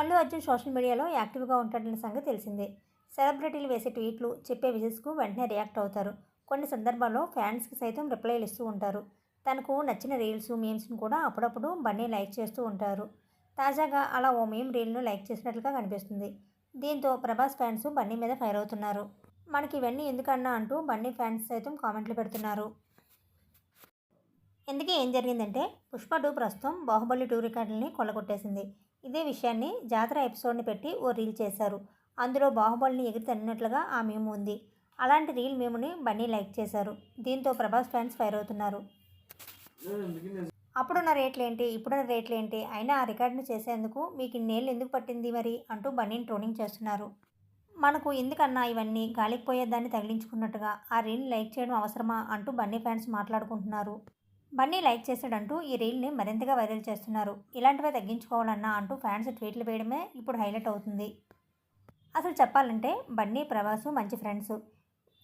Allu Arjun social మీడియాలో యాక్టివ్గా ఉంటాడన్న సంగతి తెలిసిందే. సెలబ్రిటీలు వేసే ట్వీట్లు చెప్పే విజెస్కు వెంటనే రియాక్ట్ అవుతారు. కొన్ని సందర్భాల్లో ఫ్యాన్స్కి సైతం రిప్లైలు ఇస్తూ ఉంటారు. తనకు నచ్చిన రీల్స్ మీమ్స్ను కూడా అప్పుడప్పుడు బన్నీ లైక్ చేస్తూ ఉంటారు. తాజాగా అలా ఓ మీమ్ రీల్ను లైక్ చేసినట్లుగా కనిపిస్తుంది. దీంతో ప్రభాస్ ఫ్యాన్స్ బన్నీ మీద ఫైర్ అవుతున్నారు. మనకి ఇవన్నీ ఎందుకన్నా అంటూ బన్నీ ఫ్యాన్స్ సైతం కామెంట్లు పెడుతున్నారు. ఎందుకే ఏం జరిగిందంటే పుష్ప టూ ప్రస్తుతం బాహుబలి టూ రికార్డులని కొల్లగొట్టేసింది. ఇదే విషయాన్ని జాతర ఎపిసోడ్ని పెట్టి ఓ రీల్ చేశారు. అందులో బాహుబలిని ఎగిరి తన్నినట్లుగా ఆ మేము ఉంది. అలాంటి రీల్ మేముని బన్నీ లైక్ చేశారు. దీంతో ప్రభాస్ ఫ్యాన్స్ ఫైర్ అవుతున్నారు. అప్పుడున్న రేట్లు ఏంటి ఇప్పుడున్న రేట్లు ఏంటి అయినా ఆ రికార్డును చేసేందుకు మీకు ఇన్నేళ్ళు ఎందుకు పట్టింది మరి? అంటూ బన్నీని ట్రోలింగ్ చేస్తున్నారు. మనకు ఎందుకన్నా ఇవన్నీ? గాలికి పోయేదాన్ని తగిలించుకున్నట్టుగా ఆ రీల్ని లైక్ చేయడం అవసరమా? అంటూ బన్నీ ఫ్యాన్స్ మాట్లాడుకుంటున్నారు. బన్నీ లైక్ చేశాడంటూ ఈ రీల్ని మరింతగా వైరల్ చేస్తున్నారు. ఇలాంటివే తగ్గించుకోవాలన్నా అంటూ ఫ్యాన్స్ ట్వీట్లు వేయడమే ఇప్పుడు హైలైట్ అవుతుంది. అసలు చెప్పాలంటే బన్నీ ప్రభాస్ మంచి ఫ్రెండ్స్.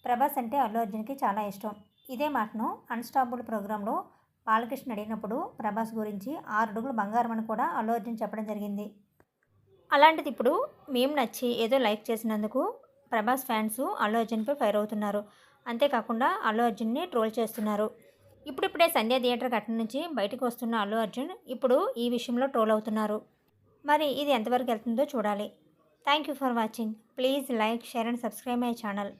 ప్రభాస్ అంటే అల్లు అర్జున్కి చాలా ఇష్టం. ఇదే మాటను అన్స్టాపుల్ ప్రోగ్రాంలో బాలకృష్ణ అడిగినప్పుడు ప్రభాస్ గురించి ఆరు అడుగులు బంగారం అని కూడా అల్లు అర్జున్ చెప్పడం జరిగింది. అలాంటిది ఇప్పుడు మేము నచ్చి ఏదో లైక్ చేసినందుకు ప్రభాస్ ఫ్యాన్స్ అల్లు అర్జున్పై ఫైర్ అవుతున్నారు. అంతేకాకుండా అల్లు అర్జున్ని ట్రోల్ చేస్తున్నారు. ఇప్పుడిప్పుడే సంధ్య థియేటర్ ఘటన నుంచి బయటకు వస్తున్న అల్లు అర్జున్ ఇప్పుడు ఈ విషయంలో ట్రోల్ అవుతున్నారు. మరి ఇది ఎంతవరకు వెళ్తుందో చూడాలి. Thank you for watching. Please like share and subscribe my channel.